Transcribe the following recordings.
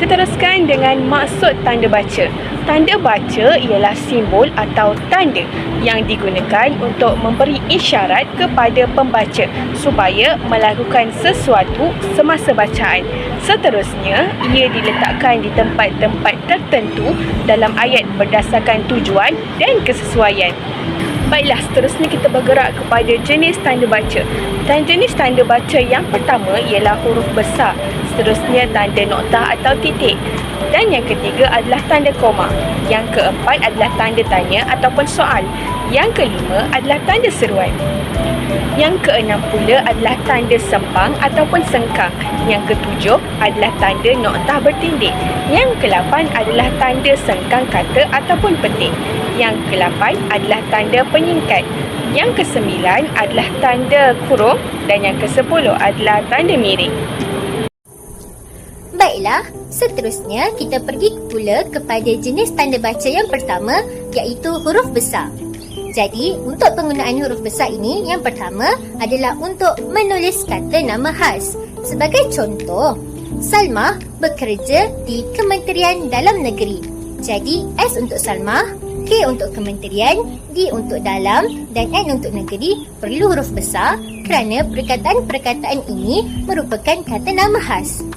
Kita teruskan dengan maksud tanda baca. Tanda baca ialah simbol atau tanda yang digunakan untuk memberi isyarat kepada pembaca supaya melakukan sesuatu semasa bacaan. Seterusnya, ia diletakkan di tempat-tempat tertentu dalam ayat berdasarkan tujuan dan kesesuaian. Baiklah, seterusnya kita bergerak kepada jenis tanda baca. Dan jenis tanda baca yang pertama ialah huruf besar. Seterusnya tanda noktah atau titik. Dan yang ketiga adalah tanda koma. Yang keempat adalah tanda tanya ataupun soal. Yang kelima adalah tanda seruan. Yang keenam pula adalah tanda sempang ataupun sengkang. Yang ketujuh adalah tanda noktah bertindik. Yang kelapan adalah tanda sengkang kata ataupun petik. Yang kelapan adalah tanda penyingkat. Yang kesembilan adalah tanda kurung dan yang kesepuluh adalah tanda miring. Baiklah, seterusnya kita pergi pula kepada jenis tanda baca yang pertama iaitu huruf besar. Jadi, untuk penggunaan huruf besar ini, yang pertama adalah untuk menulis kata nama khas. Sebagai contoh, Salma bekerja di Kementerian Dalam Negeri. Jadi, S untuk Salma, K untuk Kementerian, D untuk Dalam dan N untuk Negeri perlu huruf besar kerana perkataan-perkataan ini merupakan kata nama khas.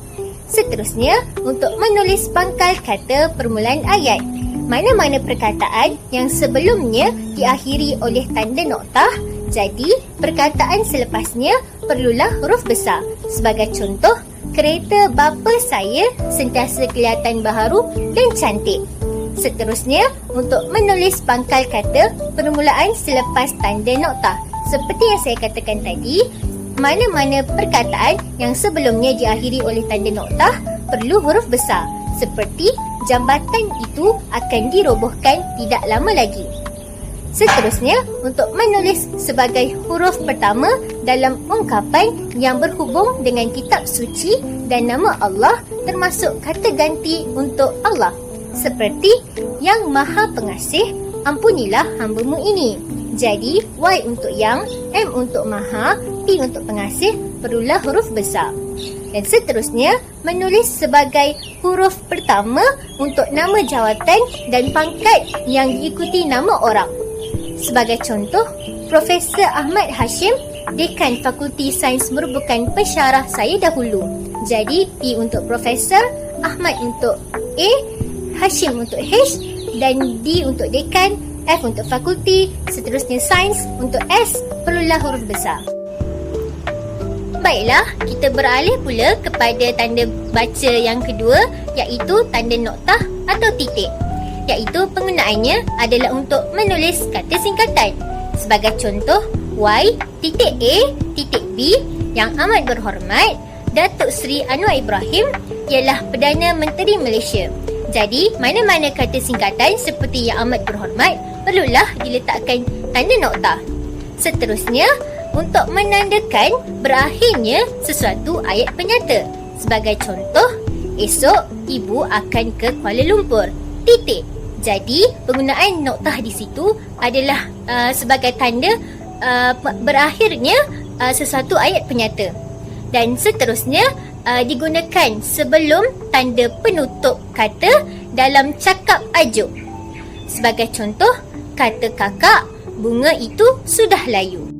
Seterusnya, untuk menulis pangkal kata permulaan ayat. Mana-mana perkataan yang sebelumnya diakhiri oleh tanda noktah, jadi perkataan selepasnya perlulah huruf besar. Sebagai contoh, kereta bapa saya sentiasa kelihatan baharu dan cantik. Seterusnya, untuk menulis pangkal kata permulaan selepas tanda noktah. Seperti yang saya katakan tadi, mana-mana perkataan yang sebelumnya diakhiri oleh tanda noktah perlu huruf besar seperti jambatan itu akan dirobohkan tidak lama lagi. Seterusnya, untuk menulis sebagai huruf pertama dalam ungkapan yang berhubung dengan kitab suci dan nama Allah termasuk kata ganti untuk Allah. Seperti yang maha pengasih, ampunilah hambamu ini. Jadi, Y untuk yang, M untuk maha, P untuk pengasih perlulah huruf besar. Dan seterusnya, menulis sebagai huruf pertama untuk nama jawatan dan pangkat yang diikuti nama orang. Sebagai contoh, Profesor Ahmad Hashim, Dekan Fakulti Sains merupakan pensyarah saya dahulu. Jadi, P untuk Profesor, Ahmad untuk A, Hashim untuk H dan D untuk Dekan, F untuk Fakulti, seterusnya Sains untuk S perlulah huruf besar. Baiklah, kita beralih pula kepada tanda baca yang kedua iaitu tanda noktah atau titik. Iaitu penggunaannya adalah untuk menulis kata singkatan. Sebagai contoh, Y titik A titik B yang amat berhormat Datuk Seri Anwar Ibrahim ialah Perdana Menteri Malaysia. Jadi, mana-mana kata singkatan seperti yang amat berhormat perlulah diletakkan tanda noktah. Seterusnya, untuk menandakan berakhirnya sesuatu ayat penyata. Sebagai contoh, esok ibu akan ke Kuala Lumpur. Titik. Jadi, penggunaan noktah di situ adalah uh, sebagai tanda uh, berakhirnya uh, sesuatu ayat penyata. Dan seterusnya, uh, digunakan sebelum tanda penutup kata dalam cakap ajuk. Sebagai contoh, kata kakak, bunga itu sudah layu.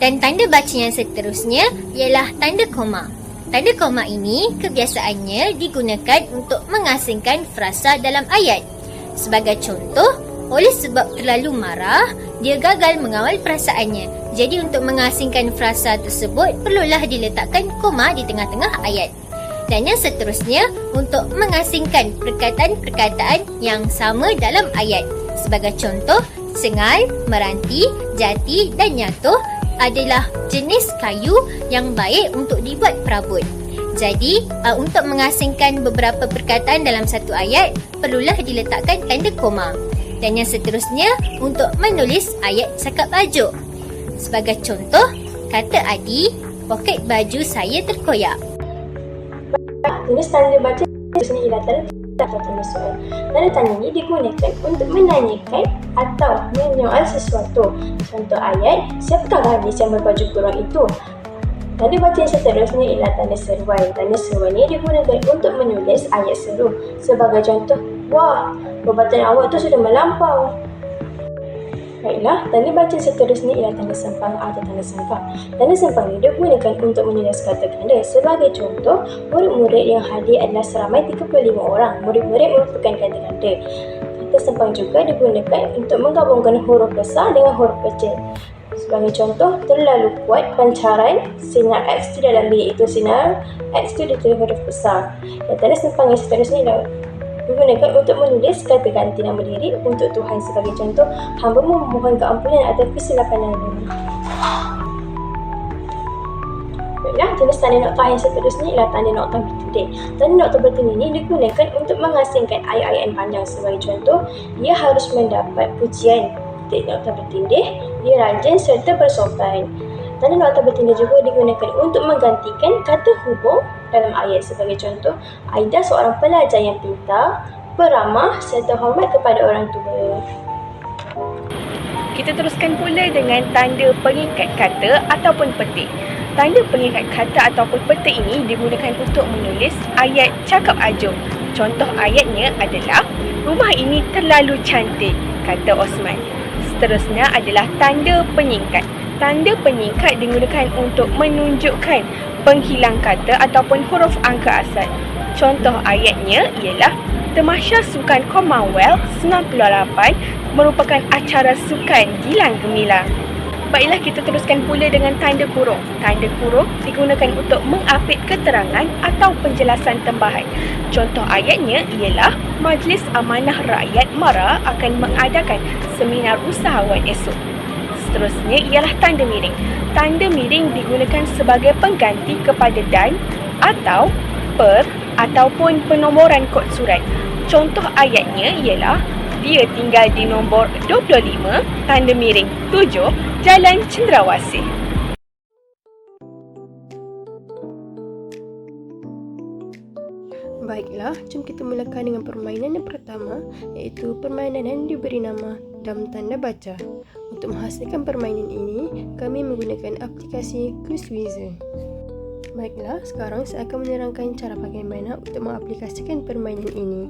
Dan tanda baca yang seterusnya ialah tanda koma. Tanda koma ini kebiasaannya digunakan untuk mengasingkan frasa dalam ayat. Sebagai contoh, oleh sebab terlalu marah, dia gagal mengawal perasaannya. Jadi untuk mengasingkan frasa tersebut, perlulah diletakkan koma di tengah-tengah ayat. Dan yang seterusnya, untuk mengasingkan perkataan-perkataan yang sama dalam ayat. Sebagai contoh, sengal, meranti, jati dan nyatuh adalah jenis kayu yang baik untuk dibuat perabot. Jadi, uh, untuk mengasingkan beberapa perkataan dalam satu ayat, perlulah diletakkan tanda koma. Dan yang seterusnya, untuk menulis ayat cakap ajuk. Sebagai contoh, kata Adi, poket baju saya terkoyak. Jenis tanda baca seterusnya ialah atau tanda soal. Tanda tanya ini digunakan untuk menanyakan atau menyoal sesuatu. Contoh ayat, siapakah gadis yang berbaju kurung itu? Tanda baca yang seterusnya ialah tanda seruan. Tanda seruan ini digunakan untuk menulis ayat seru. Sebagai contoh, Wah, perbuatan awak tu sudah melampau. Baiklah, tanda baca seterusnya ialah tanda sempang atau tanda sempang. Tanda sempang ini digunakan untuk menulis kata ganda. Sebagai contoh, murid-murid yang hadir adalah seramai 35 orang. Murid-murid merupakan kata ganda. Kata sempang juga digunakan untuk menggabungkan huruf besar dengan huruf kecil. Sebagai contoh, terlalu kuat pancaran sinar X di dalam B iaitu sinar X itu ditulis huruf besar. Dan tanda sempang yang seterusnya ialah digunakan untuk menulis kata ganti nama diri untuk Tuhan sebagai contoh hamba memohon keampunan atas kesilapan yang ini. Baiklah, jenis tanda noktah yang seterusnya ialah tanda noktah bertindih. Tanda noktah bertindih ini digunakan untuk mengasingkan ayat-ayat panjang sebagai contoh, ia harus mendapat pujian. Titik noktah bertindih, dia rajin serta bersopan. Tanda noktah bertindih juga digunakan untuk menggantikan kata hubung dalam ayat sebagai contoh, Aida seorang pelajar yang pintar, beramah serta hormat kepada orang tua. Kita teruskan pula dengan tanda pengikat kata ataupun petik. Tanda pengikat kata ataupun petik ini digunakan untuk menulis ayat cakap ajo. Contoh ayatnya adalah Rumah ini terlalu cantik, kata Osman. Seterusnya adalah tanda penyingkat. Tanda penyingkat digunakan untuk menunjukkan penghilang kata ataupun huruf angka asal. Contoh ayatnya ialah Temasya Sukan Commonwealth 98 merupakan acara sukan gilang gemilang. Baiklah kita teruskan pula dengan tanda kurung. Tanda kurung digunakan untuk mengapit keterangan atau penjelasan tambahan. Contoh ayatnya ialah Majlis Amanah Rakyat MARA akan mengadakan seminar usahawan esok. Seterusnya ialah tanda miring. Tanda miring digunakan sebagai pengganti kepada dan atau per ataupun penomoran kod surat. Contoh ayatnya ialah dia tinggal di nombor 25, tanda miring 7, Jalan Cendrawasih. Baiklah, jom kita mulakan dengan permainan yang pertama iaitu permainan yang diberi nama Dam Tanda Baca. Untuk menghasilkan permainan ini, kami menggunakan aplikasi Quizwizer. Baiklah, sekarang saya akan menerangkan cara bagaimana untuk mengaplikasikan permainan ini.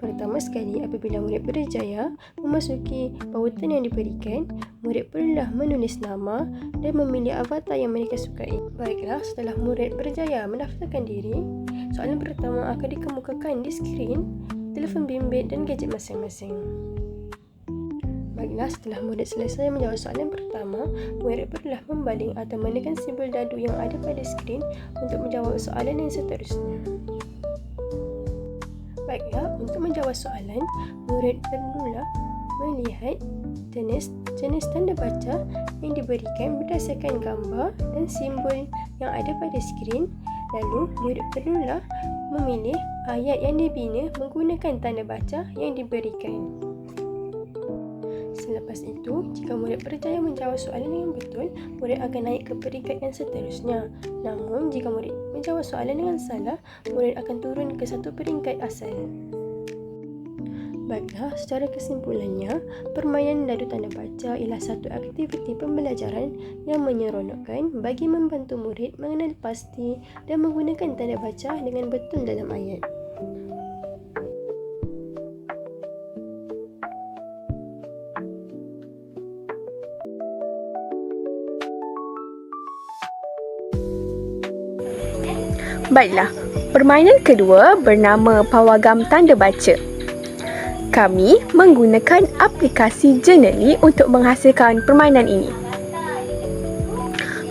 Pertama sekali, apabila murid berjaya memasuki pautan yang diberikan, murid perlulah menulis nama dan memilih avatar yang mereka sukai. Baiklah, setelah murid berjaya mendaftarkan diri, soalan pertama akan dikemukakan di skrin, telefon bimbit dan gadget masing-masing. Baiklah, setelah murid selesai menjawab soalan pertama, murid perlulah membaling atau menekan simbol dadu yang ada pada skrin untuk menjawab soalan yang seterusnya. Baiklah, untuk menjawab soalan, murid perlulah melihat jenis jenis tanda baca yang diberikan berdasarkan gambar dan simbol yang ada pada skrin. Lalu, murid perlulah memilih ayat yang dibina menggunakan tanda baca yang diberikan. Selepas itu, jika murid berjaya menjawab soalan dengan betul, murid akan naik ke peringkat yang seterusnya. Namun, jika murid menjawab soalan dengan salah, murid akan turun ke satu peringkat asal. Baiklah, secara kesimpulannya, permainan dadu tanda baca ialah satu aktiviti pembelajaran yang menyeronokkan bagi membantu murid mengenal pasti dan menggunakan tanda baca dengan betul dalam ayat. Baiklah, permainan kedua bernama Pawagam Tanda Baca. Kami menggunakan aplikasi Journaly untuk menghasilkan permainan ini.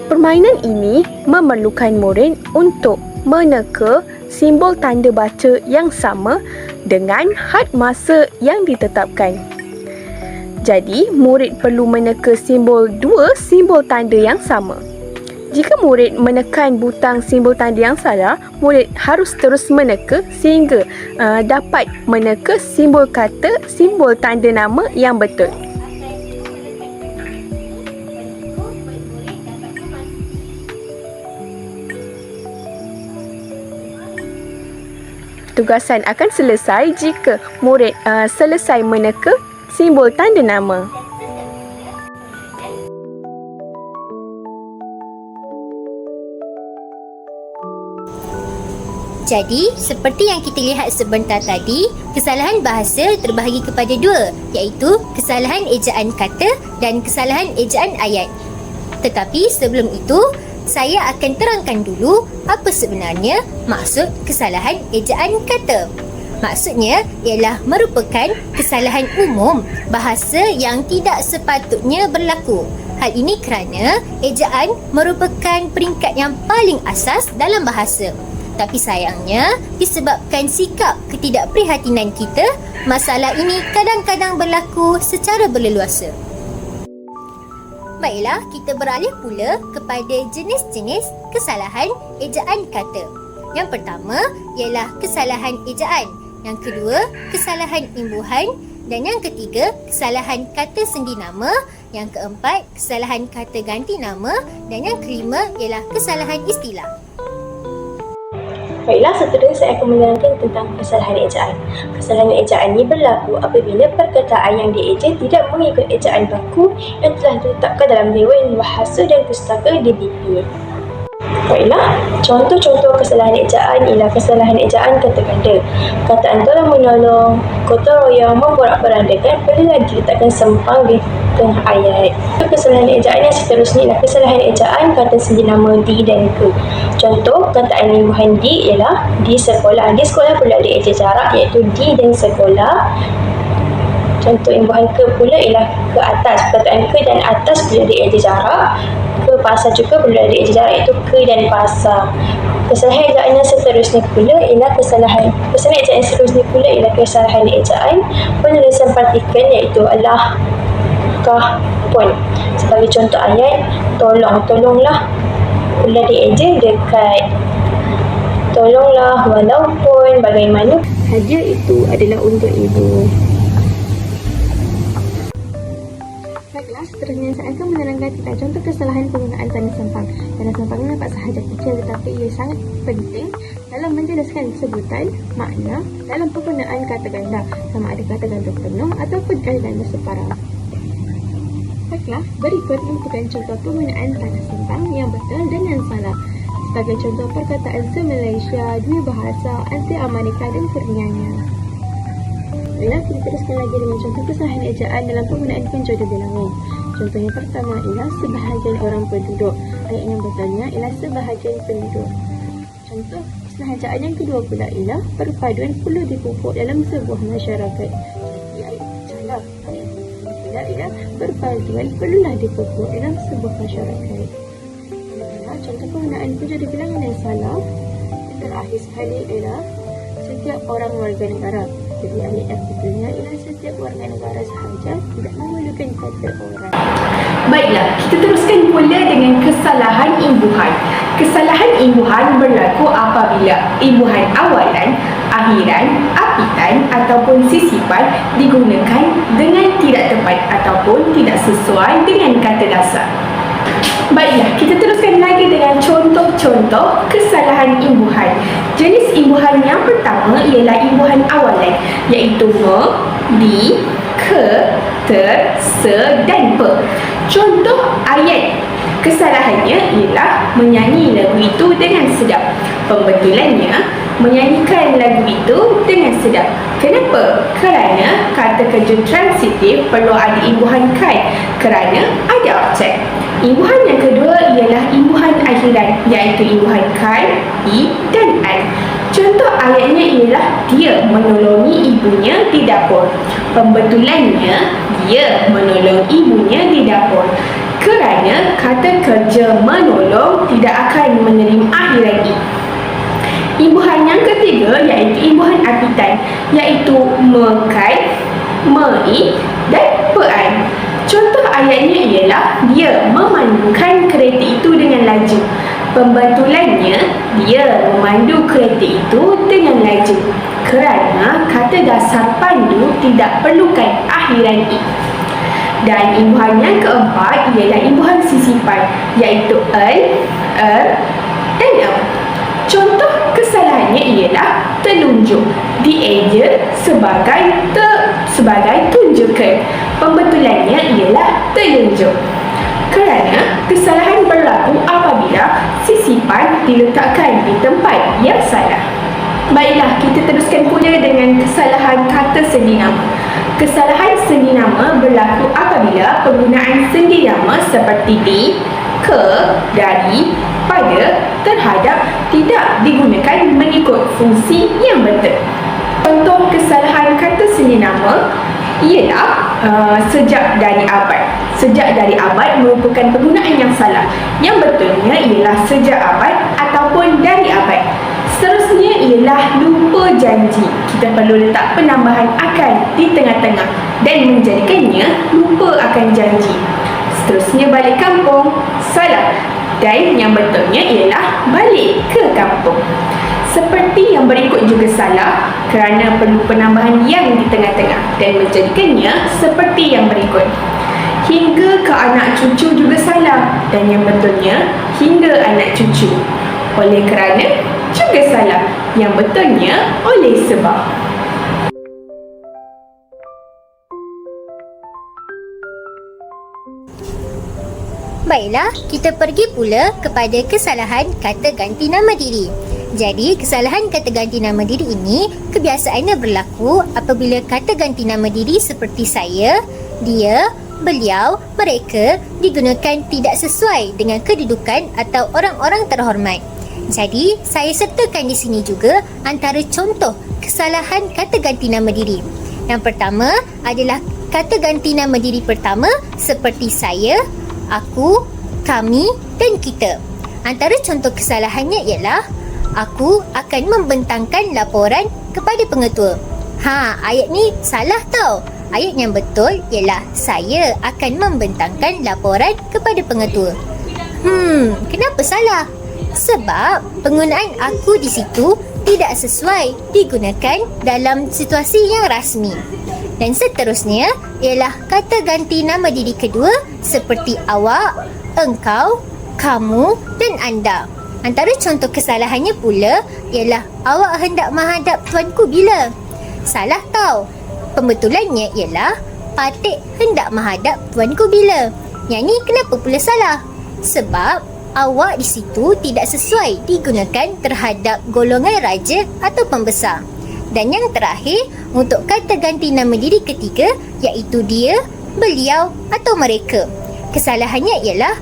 Permainan ini memerlukan murid untuk meneka simbol tanda baca yang sama dengan had masa yang ditetapkan. Jadi, murid perlu meneka simbol dua simbol tanda yang sama. Jika murid menekan butang simbol tanda yang salah, murid harus terus meneka sehingga uh, dapat meneka simbol kata, simbol tanda nama yang betul. Tugasan akan selesai jika murid uh, selesai meneka simbol tanda nama. Jadi, seperti yang kita lihat sebentar tadi, kesalahan bahasa terbahagi kepada dua, iaitu kesalahan ejaan kata dan kesalahan ejaan ayat. Tetapi sebelum itu, saya akan terangkan dulu apa sebenarnya maksud kesalahan ejaan kata. Maksudnya ialah merupakan kesalahan umum bahasa yang tidak sepatutnya berlaku. Hal ini kerana ejaan merupakan peringkat yang paling asas dalam bahasa. Tapi sayangnya, disebabkan sikap ketidakprihatinan kita, masalah ini kadang-kadang berlaku secara berleluasa. Baiklah, kita beralih pula kepada jenis-jenis kesalahan ejaan kata. Yang pertama ialah kesalahan ejaan. Yang kedua, kesalahan imbuhan. Dan yang ketiga, kesalahan kata sendi nama. Yang keempat, kesalahan kata ganti nama. Dan yang kelima ialah kesalahan istilah. Baiklah, seterusnya saya akan menerangkan tentang kesalahan ejaan. Kesalahan ejaan ini berlaku apabila perkataan yang dieja tidak mengikut ejaan baku yang telah ditetapkan dalam Dewan Bahasa dan Pustaka DBP. Baiklah, contoh-contoh kesalahan ejaan ialah kesalahan ejaan kata ganda. Kataan tolong menolong, gotong royong memporak-porandakan perlu diletakkan sempang di tengah ayat. Kesalahan ejaan yang seterusnya ialah kesalahan ejaan kata sendi nama di dan ke. Contoh kataan imbuhan di ialah di sekolah. Di sekolah perlu ada eja jarak iaitu di dan sekolah. Contoh imbuhan ke pula ialah ke atas. Perkataan ke dan atas perlu ada eja jarak. Pasar juga perlu ada eja jarak iaitu ke dan pasar. Kesalahan ejaan yang seterusnya pula ialah kesalahan kesalahan ejaan yang seterusnya pula ialah kesalahan ejaan penulisan partikel iaitu Allah kah pun. Sebagai contoh ayat, tolong, tolonglah. Pula dieja dekat tolonglah walaupun bagaimana Hadiah itu adalah untuk ibu. Saya akan menerangkan tentang contoh kesalahan penggunaan sempang. Tanda sempang nampak sahaja kecil tetapi ia sangat penting dalam menjelaskan sebutan, makna dalam penggunaan kata ganda sama ada kata ganda penuh ataupun kata ganda separuh. Baiklah, berikut merupakan contoh penggunaan tanda sempang yang betul dan yang salah. Sebagai contoh perkataan se-Malaysia, dua bahasa, anti Amerika dan Kurnianya. Baiklah, kita teruskan lagi dengan contoh kesalahan ejaan dalam penggunaan penjodoh bilangan. Contoh yang pertama ialah sebahagian orang penduduk. Ayat yang betulnya ialah sebahagian penduduk. Contoh kesalahan ejaan yang kedua pula ialah perpaduan perlu dipupuk dalam sebuah masyarakat. Jadi pula ialah perpaduan perlulah dipupuk dalam sebuah masyarakat. Contoh penggunaan penjodoh bilangan yang salah terakhir sekali ialah setiap orang warga negara. Jadi ayat yang betulnya ialah setiap warga negara sahaja tidak memerlukan kata orang. Baiklah, kita teruskan pula dengan kesalahan imbuhan. Kesalahan imbuhan berlaku apabila imbuhan awalan, akhiran, apitan ataupun sisipan digunakan dengan tidak tepat ataupun tidak sesuai dengan kata dasar. Baiklah, kita teruskan lagi dengan contoh-contoh kesalahan imbuhan. Jenis imbuhan yang pertama ialah imbuhan awalan iaitu di, ke, ter, se dan pe. Contoh ayat kesalahannya ialah menyanyi lagu itu dengan sedap. Pembetulannya, menyanyikan lagu itu dengan sedap. Kenapa? Kerana kata kerja transitif perlu ada imbuhan kan kerana ada objek. Imbuhan yang kedua ialah imbuhan akhiran iaitu imbuhan kan, i dan an. Dia menolongi ibunya di dapur. Pembetulannya dia menolong ibunya di dapur. Kerana kata kerja menolong tidak akan menerima akhiran i. Imbuhan yang ketiga iaitu imbuhan apitan iaitu mekai, mei dan pean. Contoh ayatnya ialah dia memandukan kereta itu dengan laju. Pembetulannya dia memandu kereta itu dengan laju. Kerana kata dasar pandu tidak perlukan akhiran i. Dan imbuhan yang keempat ialah imbuhan sisipan iaitu el, er dan em. Contoh kesalahannya ialah telunjuk. Dieja sebagai te, sebagai tunjukkan. Pembetulannya ialah telunjuk. Kerana kesalahan berlaku sisipan diletakkan di tempat yang salah. Baiklah, kita teruskan pula dengan kesalahan kata sendi nama. Kesalahan sendi nama berlaku apabila penggunaan sendi nama seperti di, ke, dari, pada, terhadap tidak digunakan mengikut fungsi yang betul. Contoh kesalahan kata sendi nama ialah uh, sejak dari abad. Sejak dari abad merupakan penggunaan yang salah. Yang betulnya ialah sejak abad ataupun dari abad. Seterusnya ialah lupa janji. Kita perlu letak penambahan akan di tengah-tengah dan menjadikannya lupa akan janji. Seterusnya balik kampung. Salah. Dan yang betulnya ialah balik ke kampung. Seperti yang berikut juga salah kerana perlu penambahan yang di tengah-tengah dan menjadikannya seperti yang berikut. Hingga ke anak cucu juga salah dan yang betulnya hingga anak cucu. Oleh kerana juga salah yang betulnya oleh sebab. Baiklah, kita pergi pula kepada kesalahan kata ganti nama diri. Jadi, kesalahan kata ganti nama diri ini kebiasaannya berlaku apabila kata ganti nama diri seperti saya, dia, beliau, mereka digunakan tidak sesuai dengan kedudukan atau orang-orang terhormat. Jadi, saya sertakan di sini juga antara contoh kesalahan kata ganti nama diri. Yang pertama adalah kata ganti nama diri pertama seperti saya, aku, kami dan kita. Antara contoh kesalahannya ialah aku akan membentangkan laporan kepada pengetua. Ha, ayat ni salah tau. Ayat yang betul ialah saya akan membentangkan laporan kepada pengetua. Hmm, kenapa salah? Sebab penggunaan aku di situ tidak sesuai digunakan dalam situasi yang rasmi. Dan seterusnya ialah kata ganti nama diri kedua seperti awak, engkau, kamu dan anda. Antara contoh kesalahannya pula ialah awak hendak menghadap tuanku bila? Salah tau. Pembetulannya ialah Patik hendak menghadap tuanku bila? Yang ni kenapa pula salah? Sebab awak di situ tidak sesuai digunakan terhadap golongan raja atau pembesar. Dan yang terakhir, untuk kata ganti nama diri ketiga iaitu dia, beliau atau mereka. Kesalahannya ialah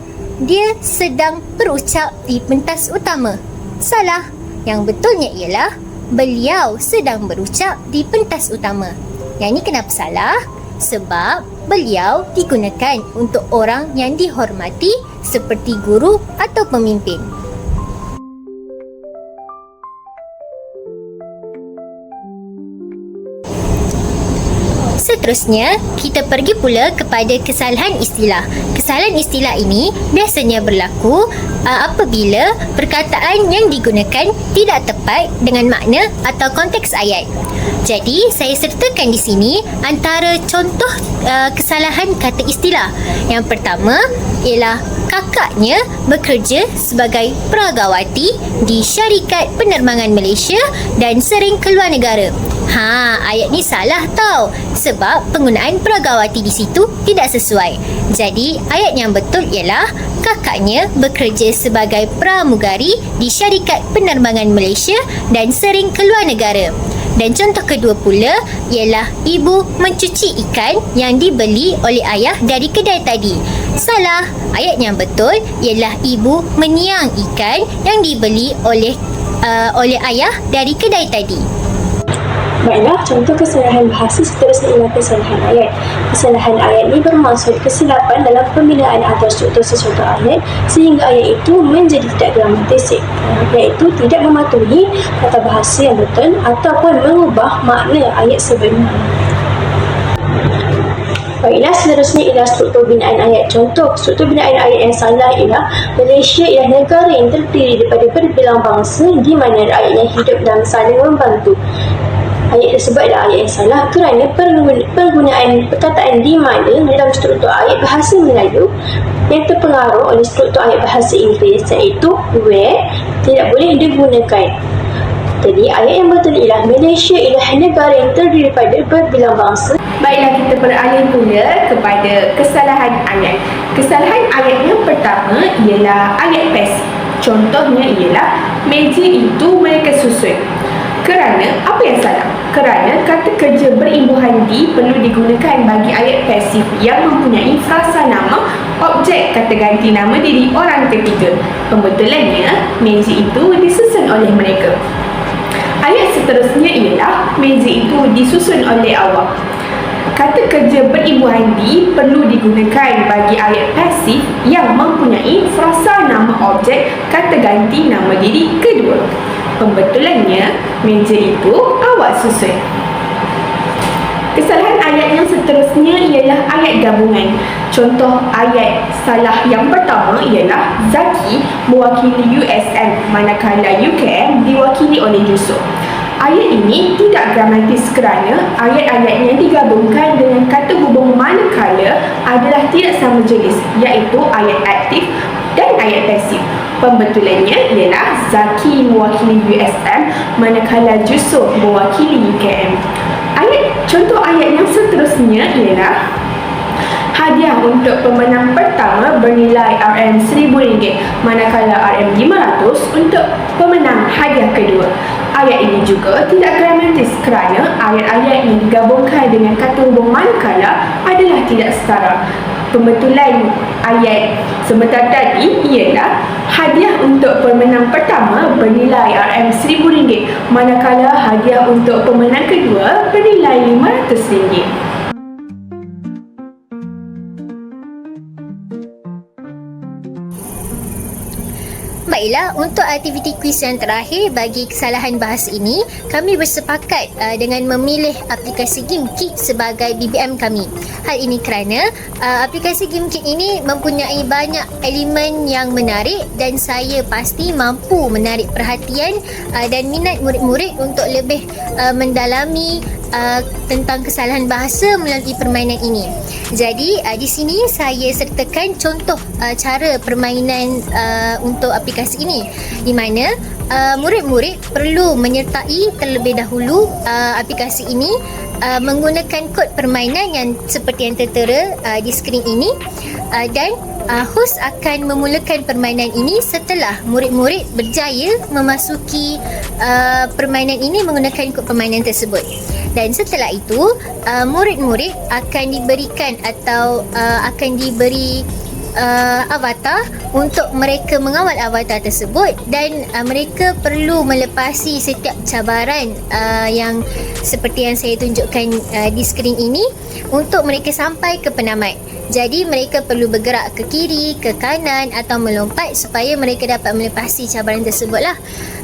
dia sedang berucap di pentas utama. Salah. Yang betulnya ialah beliau sedang berucap di pentas utama. Yang ini kenapa salah? Sebab beliau digunakan untuk orang yang dihormati seperti guru atau pemimpin. Seterusnya, kita pergi pula kepada kesalahan istilah. Kesalahan istilah ini biasanya berlaku uh, apabila perkataan yang digunakan tidak tepat dengan makna atau konteks ayat. Jadi, saya sertakan di sini antara contoh uh, kesalahan kata istilah. Yang pertama ialah kakaknya bekerja sebagai peragawati di syarikat penerbangan Malaysia dan sering keluar negara. Ha, ayat ni salah tau. Sebab penggunaan peragawati di situ tidak sesuai. Jadi, ayat yang betul ialah kakaknya bekerja sebagai pramugari di syarikat penerbangan Malaysia dan sering keluar negara. Dan contoh kedua pula ialah ibu mencuci ikan yang dibeli oleh ayah dari kedai tadi. Salah. Ayat yang betul ialah ibu meniang ikan yang dibeli oleh uh, oleh ayah dari kedai tadi. Baiklah, contoh kesalahan bahasa seterusnya ialah kesalahan ayat. Kesalahan ayat ini bermaksud kesilapan dalam pembinaan atau struktur sesuatu ayat sehingga ayat itu menjadi tidak gramatisik, iaitu tidak mematuhi kata bahasa yang betul ataupun mengubah makna ayat sebenarnya. Baiklah, seterusnya ialah struktur binaan ayat. Contoh, struktur binaan ayat yang salah ialah Malaysia ialah negara yang terdiri daripada berbilang bangsa di mana rakyatnya hidup dan saling membantu. Ayat tersebut adalah ayat yang salah kerana penggunaan perkataan di mana dalam struktur ayat bahasa Melayu yang terpengaruh oleh struktur ayat bahasa Inggeris iaitu where tidak boleh digunakan. Jadi ayat yang betul ialah Malaysia ialah negara yang terdiri daripada berbilang bangsa Baiklah kita beralih pula kepada kesalahan ayat. Kesalahan ayat yang pertama ialah ayat pasif. Contohnya ialah meja itu mereka susun. Kerana apa yang salah? Kerana kata kerja berimbuhan di perlu digunakan bagi ayat pasif yang mempunyai frasa nama objek kata ganti nama diri orang ketiga. Pembetulannya, meja itu disusun oleh mereka. Ayat seterusnya ialah meja itu disusun oleh awak. Kata kerja berimbuhan di perlu digunakan bagi ayat pasif yang mempunyai frasa nama objek kata ganti nama diri kedua. Pembetulannya, meja itu awak susun. Kesalahan ayat yang seterusnya ialah ayat gabungan. Contoh ayat salah yang pertama ialah Zaki mewakili USM manakala UKM diwakili oleh Yusof. Ayat ini tidak gramatis kerana ayat-ayatnya digabungkan dengan kata hubung manakala adalah tidak sama jenis iaitu ayat aktif dan ayat pasif. Pembetulannya ialah Zaki mewakili USM manakala Yusof mewakili UKM. Ayat contoh ayat yang seterusnya ialah Hadiah untuk pemenang pertama bernilai RM1000 manakala RM500 untuk pemenang hadiah kedua. Ayat ini juga tidak gramatis kerana ayat-ayat yang digabungkan dengan kata hubung manakala adalah tidak setara. Pembetulan ayat sebentar tadi ialah hadiah untuk pemenang pertama bernilai RM1000 manakala hadiah untuk pemenang kedua bernilai RM500. Baiklah, untuk aktiviti kuis yang terakhir bagi kesalahan bahasa ini, kami bersepakat uh, dengan memilih aplikasi GameKit sebagai BBM kami. Hal ini kerana uh, aplikasi GameKit ini mempunyai banyak elemen yang menarik dan saya pasti mampu menarik perhatian uh, dan minat murid-murid untuk lebih uh, mendalami uh, tentang kesalahan bahasa melalui permainan ini. Jadi uh, di sini saya sertakan contoh uh, cara permainan uh, untuk aplikasi ini di mana uh, murid-murid perlu menyertai terlebih dahulu uh, aplikasi ini uh, menggunakan kod permainan yang seperti yang tertera uh, di skrin ini uh, dan uh, host akan memulakan permainan ini setelah murid-murid berjaya memasuki uh, permainan ini menggunakan kod permainan tersebut. Dan setelah itu, uh, murid-murid akan diberikan atau uh, akan diberi uh, avatar untuk mereka mengawal avatar tersebut dan uh, mereka perlu melepasi setiap cabaran uh, yang seperti yang saya tunjukkan uh, di skrin ini untuk mereka sampai ke penamat. Jadi mereka perlu bergerak ke kiri, ke kanan atau melompat supaya mereka dapat melepasi cabaran tersebutlah.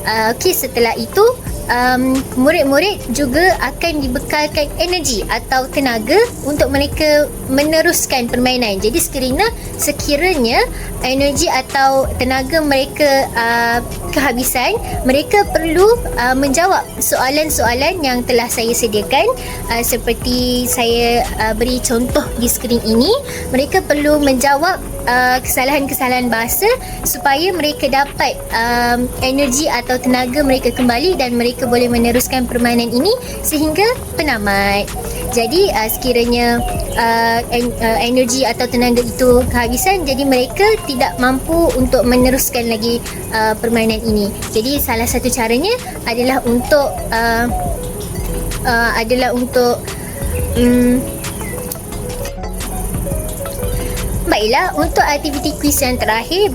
Uh, Okey, setelah itu um, murid-murid juga akan dibekalkan energi atau tenaga untuk mereka meneruskan permainan. Jadi sekiranya sekiranya energi atau tenaga mereka uh, kehabisan, mereka perlu uh, menjawab soalan-soalan yang telah saya sediakan uh, seperti saya uh, beri contoh di skrin ini. Mereka perlu menjawab uh, kesalahan-kesalahan bahasa supaya mereka dapat um, energi atau tenaga mereka kembali dan mereka boleh meneruskan permainan ini sehingga penamat. Jadi uh, sekiranya uh, en- uh, energi atau tenaga itu kehabisan jadi mereka tidak mampu untuk meneruskan lagi uh, permainan ini. Jadi salah satu caranya adalah untuk uh, uh, adalah untuk um, Baiklah, untuk aktiviti kuis yang terakhir